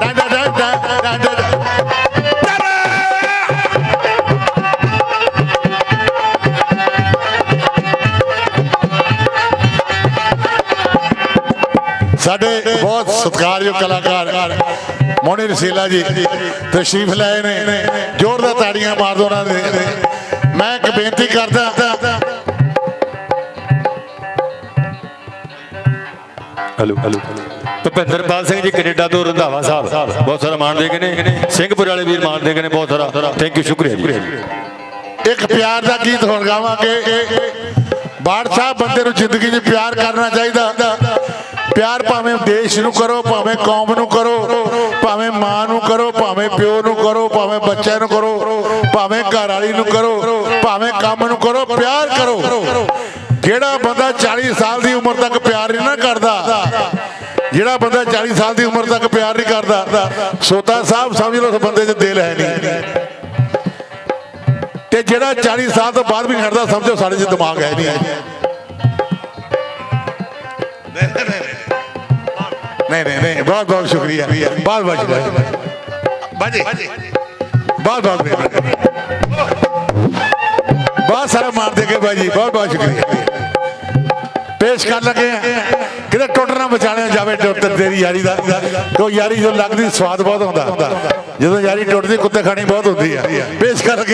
ਸਾਡੇ ਸਤਿਕਾਰਯੋਗ ਕਲਾਕਾਰ ਮੋਨੀ ਰਸੀਲਾ ਜੀ ਤਸ਼ਰੀਫ ਲਾਏ ਨੇ। ਜ਼ੋਰਦਾਰ ਤਾੜੀਆਂ ਮਾਰ ਦੋ ਉਹਨਾਂ ਦੇ। ਮੈਂ ਇੱਕ ਬੇਨਤੀ ਕਰਦਾ। Hello hello. Bhupinderpal Singh ji Canada ਤੋਂ ਰੰਧਾਵਾ ਸਾਹਿਬ। ਬਹੁਤ ਸਾਰਾ ਮਾਣ ਦੇ ਗਏ ਨੇ। ਸਿੰਘਪੁਰ ਵਾਲੇ ਵੀਰ ਮਾਣ ਦੇ ਗਏ ਨੇ ਬਹੁਤ ਸਾਰਾ। ਥੈਂਕ ਯੂ ਸ਼ੁਕਰੀਆ ਜੀ। ਇੱਕ ਪਿਆਰ ਦਾ ਗੀਤ ਹੁਣ ਗਾਵਾਂਗੇ। ਬਾੜ ਸਾਹਿਬ ਬੰਦੇ ਨੂੰ ਜ਼ਿੰਦਗੀ 'ਚ ਪਿਆਰ ਕਰਨਾ ਚਾਹੀਦਾ। ਪਿਆਰ ਭਾਵੇਂ ਦੇਸ਼ ਨੂੰ ਕਰੋ, ਭਾਵੇਂ ਕੌਮ ਨੂੰ ਕਰੋ, ਭਾਵੇਂ ਮਾਂ ਨੂੰ ਕਰੋ, ਭਾਵੇਂ ਪਿਓ ਨੂੰ ਕਰੋ, ਭਾਵੇਂ ਬੱਚਿਆਂ ਨੂੰ ਕਰੋ, ਭਾਵੇਂ ਘਰ ਵਾਲੀ ਨੂੰ ਕਰੋ, ਭਾਵੇਂ ਕੰਮ ਨੂੰ ਕਰੋ, ਪਿਆਰ ਕਰੋ। ਜਿਹੜਾ ਬੰਦਾ 40 ਸਾਲ ਦੀ ਉਮਰ ਤੱਕ ਪਿਆਰ ਨਹੀਂ ਨਾ ਕਰਦਾ, ਜਿਹੜਾ ਬੰਦਾ 40 ਸਾਲ ਦੀ ਉਮਰ ਤੱਕ ਪਿਆਰ ਨਹੀਂ ਕਰਦਾ, ਸੋਤਾ ਸਾਹਿਬ ਸਮਝ ਲਓ ਉਸ ਬੰਦੇ 'ਚ ਦਿਲ ਹੈ ਨਹੀਂ। ਤੇ ਜਿਹੜਾ 40 ਸਾਲ ਤੋਂ ਬਾਅਦ ਵੀ ਨਹੀਂ ਸਮਝੋ ਸਾਡੇ 'ਚ ਦਿਮਾਗ ਹੈ ਨਹੀਂ। ਨਹੀਂ ਨਹੀਂ ਨਹੀਂ, ਬਹੁਤ ਬਹੁਤ ਸ਼ੁਕਰੀਆ। ਬਹੁਤ ਬਹੁਤ ਸ਼ੁਕਰੀਆ। ਬਾਜੀ। ਬਹੁਤ ਬਹੁਤ ਮਿਹਰਬਾਨੀ। ਬਹੁਤ ਸਾਰਾ ਮਾਰ ਦੇ ਕੇ ਬਾਜੀ, ਬਹੁਤ ਬਹੁਤ ਸ਼ੁਕਰੀਆ। ਪੇਸ਼ ਕਰ ਲਗੇ ਕਿਤੇ ਟੁੱਟ ਨਾ ਬਚਾਣਿਆ ਜਾਵੇ ਟੁੱਟ ਤੇਰੀ ਯਾਰੀ ਦਾ। ਕਿਉਂ ਯਾਰੀ ਜਦੋਂ ਲੱਗਦੀ, ਸਵਾਦ ਬਹੁਤ ਹੁੰਦਾ ਜਦੋਂ ਯਾਰੀ ਟੁੱਟਦੀ, ਕੁੱਤੇ ਖਾਣੀ ਬਹੁਤ ਹੁੰਦੀ ਆ। ਪੇਸ਼ ਕਰ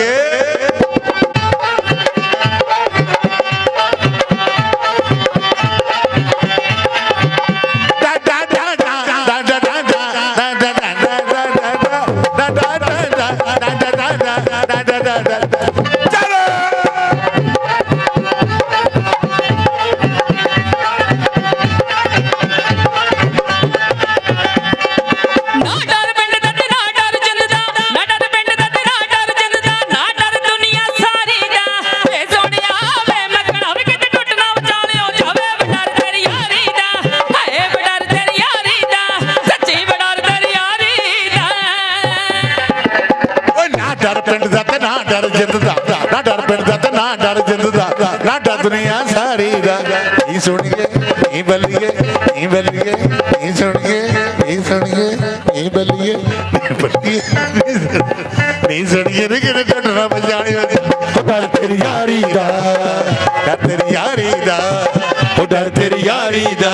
ਸਾਰੀ ਦਾ ਇਹ ਸੁਣੀਏ ਇਹ ਬੱਲੀਏ ਇਹ ਬੱਲੀਏ ਇਹ ਸੁਣੀਏ ਇਹ ਸੁਣੀਏ ਇਹ ਬੱਲੀਏ ਇਹ ਬੱਲੀਏ ਨਹੀਂ ਸੁਣੀਏ ਨਹੀਂ ਕਿਤੇ ਟੱਟਣਾ ਬਜਾਣੀ ਉਹ ਡਰ ਤੇਰੀ ਯਾਰੀ ਦਾ। ਡਰ ਤੇਰੀ ਯਾਰੀ ਦਾ ਉਹ ਡਰ ਤੇਰੀ ਯਾਰੀ ਦਾ।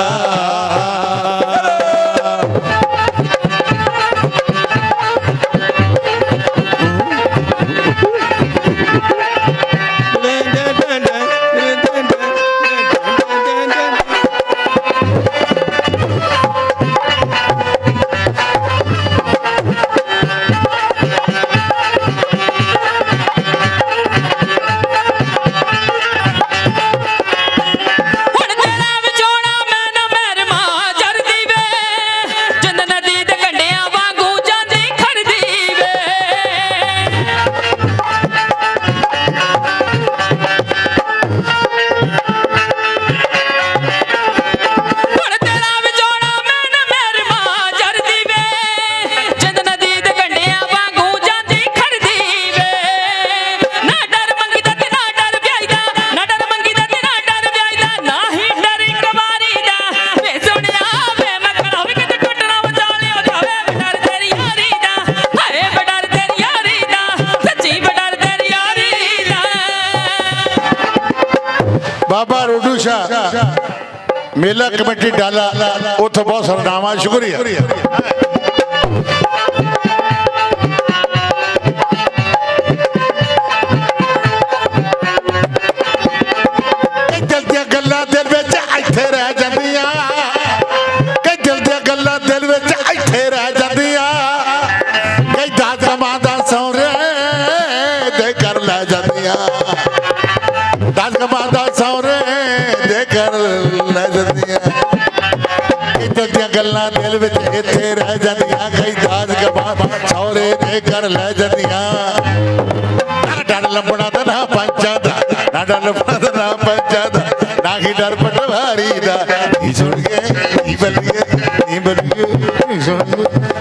ਬਾਬਾ ਰੋਡੂ ਸ਼ਾਹ। ਮੇਲਾ ਕਮੇਟੀ ਡਾਲਾ ਉੱਥੋਂ ਬਹੁਤ ਸਰਨਾਮਾ ਸ਼ੁਕਰੀਆ। ਦੇ ਕਰ ਲੈ ਜਾਂਦੀਆਂ ਇੱਥੇ ਦੀਆਂ ਗੱਲਾਂ ਦਿਲ ਵਿੱਚ ਇੱਥੇ ਰਹਿ ਜਾਂਦੀਆਂ। ਕਈ ਦਾਦ ਕਮਾਦਾ ਸੌਰੇ ਦੇ ਕਰ ਲੈ ਜਾਂਦੀਆਂ। ਨਾ ਡਰ ਲੰਬਣਾ ਦਾ ਨਾ ਪੰਚਾਂ ਦਾ ਨਾ ਡਰ ਲੰਬਣਾ ਦਾ ਨਾ ਪੰਚਾਂ ਦਾ ਨਾ ਹੀ ਡਰ ਪਟਵਾਰੀ ਦਾ। ਇਹ ਸੁਣ ਕੇ ਇਹ ਬੱਲੀਏ ਇਹ ਬੱਲੀਏ ਸੁਣ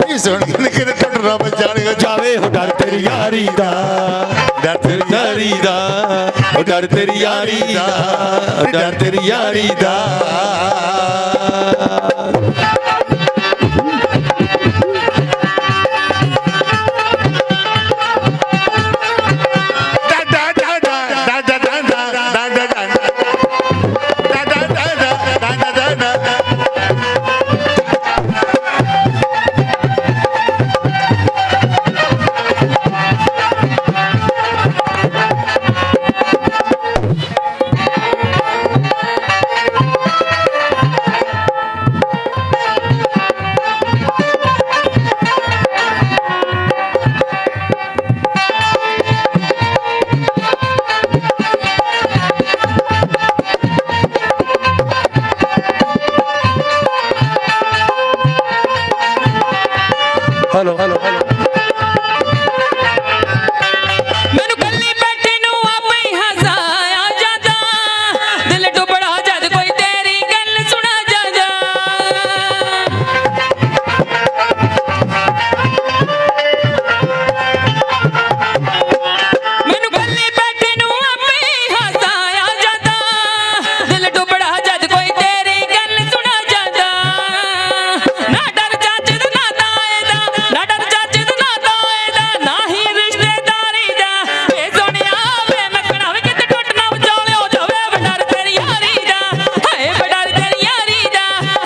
ਨੀ ਸੁਣ ਕੇ ਕਿਤੇ ਟੁੱਟਣਾ ਬਚਾਣੇਗਾ ਜਾਵੇ ਹੋ ਡਰ ਤੇਰੀ ਯਾਰੀ ਦਾ ਡਰ ਤੇਰੀ ਯਾਰੀ ਦਾ। ਉਹ ਡਰ ਤੇਰੀ ਯਾਰੀ ਦਾ ਉਹ ਡਰ ਤੇਰੀ ਯਾਰੀ ਦਾ।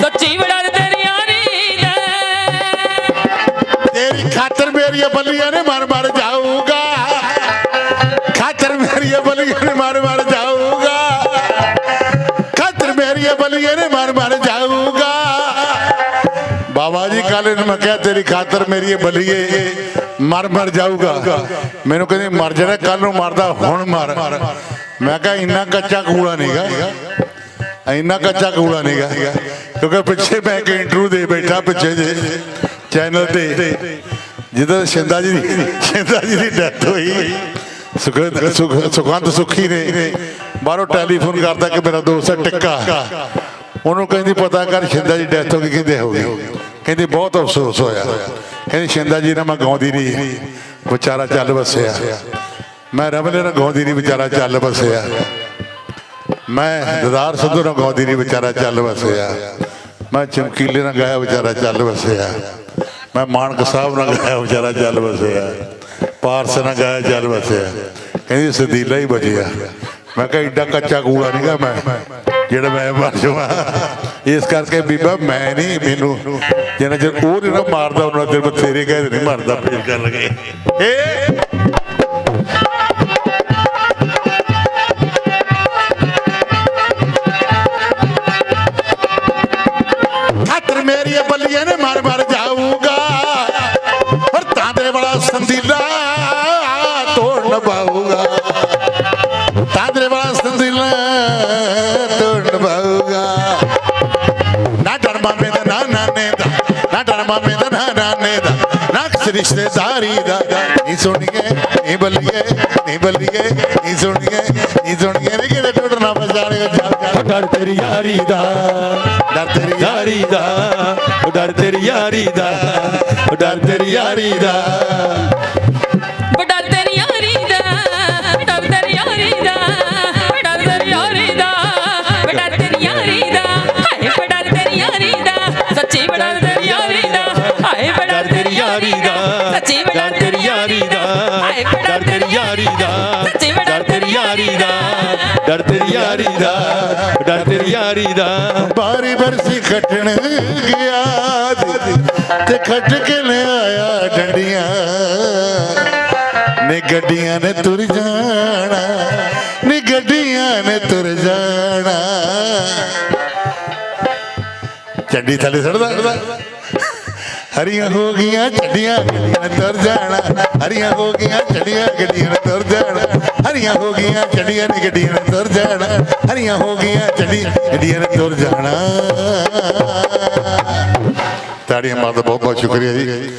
ਸੱਚੀ ਵਡਰ ਤੇਰੀ ਯਾਰੀ ਤੇਰੀ ਖਾਤਰ ਮੇਰੀਆਂ ਬੱਲੀਆਂ ਨੇ ਮਰ ਮਰ ਜਾਊਗਾ। ਖਾਤਰ ਮੇਰੀਆਂ ਬੱਲੀਆਂ ਨੇ ਮਰ ਮਰ ਜਾਊਗਾ। ਖਾਤਰ ਮੇਰੀਆਂ ਬੱਲੀਆਂ ਨੇ ਮਰ ਮਰ ਜਾਊਗਾ। ਬਾਬਾ ਜੀ ਕੱਲ ਨੂੰ ਮੈਂ ਕਿਹਾ, ਤੇਰੀ ਖਾਤਰ ਮੇਰੀ ਬਲੀਏ ਮਰ ਮਰ ਜਾਊਗਾ। ਮੈਨੂੰ ਕਹਿੰਦੇ, ਮਰ ਜਾਣਾ ਕੱਲ ਨੂੰ ਮਰਦਾ, ਹੁਣ ਮਰ। ਮੈਂ ਕਿਹਾ, ਇੰਨਾ ਕੱਚਾ ਕੂੜਾ ਨਹੀਂਗਾ ਇੰਨਾ ਕੱਚਾ ਕੂੜਾ ਨਹੀਂਗਾ ਕਿਉਂਕਿ ਪਿੱਛੇ ਮੈਂ ਇੱਕ ਇੰਟਰਵਿਊ ਦੇ ਬੈਠਾ ਪਿੱਛੇ ਜੇ ਚੈਨਲ ਤੇ। ਜਦੋਂ ਸ਼ਿੰਦਾ ਜੀ ਦੀ ਸ਼ਿੰਦਾ ਜੀ ਦੀ ਡੈਥ ਹੋਈ। ਸੁਖਵੰਤ ਸੁਖ- ਸੁਖਵੰਤ ਸੁਖੀ ਨੇ। ਬਾਹਰੋਂ ਟੈਲੀਫੋਨ ਕਰਦਾ ਕਿ ਮੇਰਾ ਦੋਸਤ ਹੈ ਟਿੱਕਾ। ਉਹਨੂੰ ਕਹਿੰਦੀ, ਪਤਾ ਕਰ, ਸ਼ਿੰਦਾ ਜੀ ਡੈਥ ਹੋ ਗਈ, ਕਹਿੰਦੇ, ਹੋ ਗਈ। ਕਹਿੰਦੀ, ਬਹੁਤ ਅਫਸੋਸ ਹੋਇਆ। ਕਹਿੰਦੀ, ਸ਼ਿੰਦਾ ਜੀ ਨਾਲ ਮੈਂ ਗਾਉਂਦੀ ਨਹੀਂ। ਵਿਚਾਰਾ ਚੱਲ ਵਸਿਆ। ਮੈਂ ਰਮਲੇ ਨਾਲ ਗਾਉਂਦੀ ਨਹੀਂ, ਵਿਚਾਰਾ ਚੱਲ ਵਸਿਆ। ਮੈਂ ਦਦਾਰ ਸਿੱਧੂ ਨਾਲ ਗਾਉਂਦੀ ਨਹੀਂ, ਵਿਚਾਰਾ ਚੱਲ ਵਸਿਆ। ਮੈਂ ਚਮਕੀਲੇ ਨਾਲ ਗਾਇਆ ਵਿਚਾਰਾ ਚੱਲ ਵਸਿਆ। ਮੈਂ ਮਾਨਕ ਸਾਹਿਬ ਨਾਲ ਗਾਇਆ ਵਿਚਾਰਾ ਚੱਲ ਵਸਿਆ। ਪਾਰਸ ਨਾਲ ਗਾਇਆ ਚੱਲ ਵਸਿਆ। ਕਹਿੰਦੀ ਸਦੀਲਾ ਹੀ ਬਚਿਆ ਮੈਂ ਕਿਹਾ ਏਡਾ ਕੱਚਾ ਕੂੜਾ ਨਹੀਂਗਾ ਮੈਂ, ਜਿਹੜਾ ਮੈਂ ਮਰ ਜਾਵਾਂ। ਇਸ ਕਰਕੇ ਬੀਬਾ ਮੈਂ ਨਹੀਂ ਮੈਨੂੰ, ਜਿੰਨਾ ਚਿਰ ਉਹ ਨਹੀਂ ਨਾ ਮਾਰਦਾ, ਉਹਨਾਂ ਚਿਰ ਬਥੇਰੇ ਤੇਰੇ ਨਹੀਂ ਮਰਦਾ, ਫੇਰ ਕਰ ਲਗੇ ਏ ਬੱਲੀਏ ਮਰ ਮਰ ਜਾਊਗਾ ਪਰ ਤਾਂਦਰੇ ਵਾਲਾ ਸੰਦੀਲਾ ਤੋੜ ਨਭਾਊਗਾ ਤਾਂਦਰੇ ਵਾਲਾ ਸੰਦੀਲਾ ਤੋੜ ਨਭਾਊਗਾ ਨਾ ਡਰ ਮਾਮੇ ਦਾ, ਨਾ ਨਾਨੇ ਦਾ, ਨਾ ਡਰ ਮਾਮੇ ਦਾ, ਨਾ ਨਾਨੇ ਦਾ, ਨਾ ਕਿਸੇ ਰਿਸ਼ਤੇਦਾਰੀ ਦਾ। ਨੀ ਸੁਣੀਏ, ਨੀ ਬੱਲੀਏ ਨੀ ਬੱਲੀਏ, ਨੀ ਸੁਣੀਏ ਨੀ ਸੁਣੀਏ, ਨੀ ਡਰ ਤੇਰੀ ਯਾਰੀ ਦਾ ਡਰ ਤੇਰੀ ਯਾਰੀ ਦਾ ਉਹ ਡਰ ਤੇਰੀ ਯਾਰੀ ਦਾ ਉਹ ਡਰ ਤੇਰੀ ਯਾਰੀ ਦਾ ਵਡਰ ਤੇਰੀ ਯਾਰੀ ਦਾ ਡਰ ਤੇਰੀ ਯਾਰੀ ਦਾ ਡਰ ਤੇਰੀ ਯਾਰੀ ਦਾ ਵਡਰ ਤੇਰੀ ਯਾਰੀ ਦਾ ਹਾਏ ਵਡਰ ਤੇਰੀ ਯਾਰੀ ਦਾ ਸੱਚੀ ਵਡਰ ਤੇਰੀ ਯਾਰੀ ਦਾ ਹਾਏ ਵਡਰ ਤੇਰੀ ਯਾਰੀ ਦਾ ਸੱਚੀ ਵਡਰ ਤੇਰੀ ਯਾਰੀ ਦਾ ਹਾਏ ਡਰ ਤੇਰੀ ਯਾਰੀ ਦਾ ਯਾਰੀ ਦਾ, ਡਰ ਤੇਰੀ ਯਾਰੀ ਦਾ, ਡਰ ਤੇਰੀ ਯਾਰੀ ਦਾ। ਬਾਰੀ ਬਰਸੀ ਖੱਟਣ ਗਿਆ ਤੇ ਖੱਟ ਕੇ ਲਿਆਇਆ ਡੰਡੀਆਂ। ਨੇ ਗੱਡੀਆਂ ਨੇ ਤੁਰ ਜਾਣਾ, ਨੇ ਗੱਡੀਆਂ ਨੇ ਤੁਰ ਜਾਣਾ। ਚੱਡੀ ਥੱਲੇ ਸੜਦਾ। ਹਰੀਆਂ ਹੋ ਗਈਆਂ ਚੱਡੀਆਂ ਗੱਡੀਆਂ ਤੁਰ ਜਾਣਾ। ਹਰੀਆਂ ਹੋ ਗਈਆਂ ਚੱਡੀਆਂ ਗੱਡੀਆਂ ਨੇ ਤੁਰ ਜਾਣਾ। ਹਰੀਆਂ ਹੋ ਗਈਆਂ ਚੜੀਆਂ ਨੇ ਗੱਡੀਆਂ ਨੇ ਤੁਰ ਜਾਣਾ। ਹਰੀਆਂ ਹੋ ਗਈਆਂ ਚੱਡੀ ਗੱਡੀਆਂ ਨੇ ਤੁਰ ਜਾਣਾ। ਤਾੜੀਆਂ ਮਾਰਦਾ ਬਹੁਤ ਬਹੁਤ ਸ਼ੁਕਰੀਆ ਜੀ।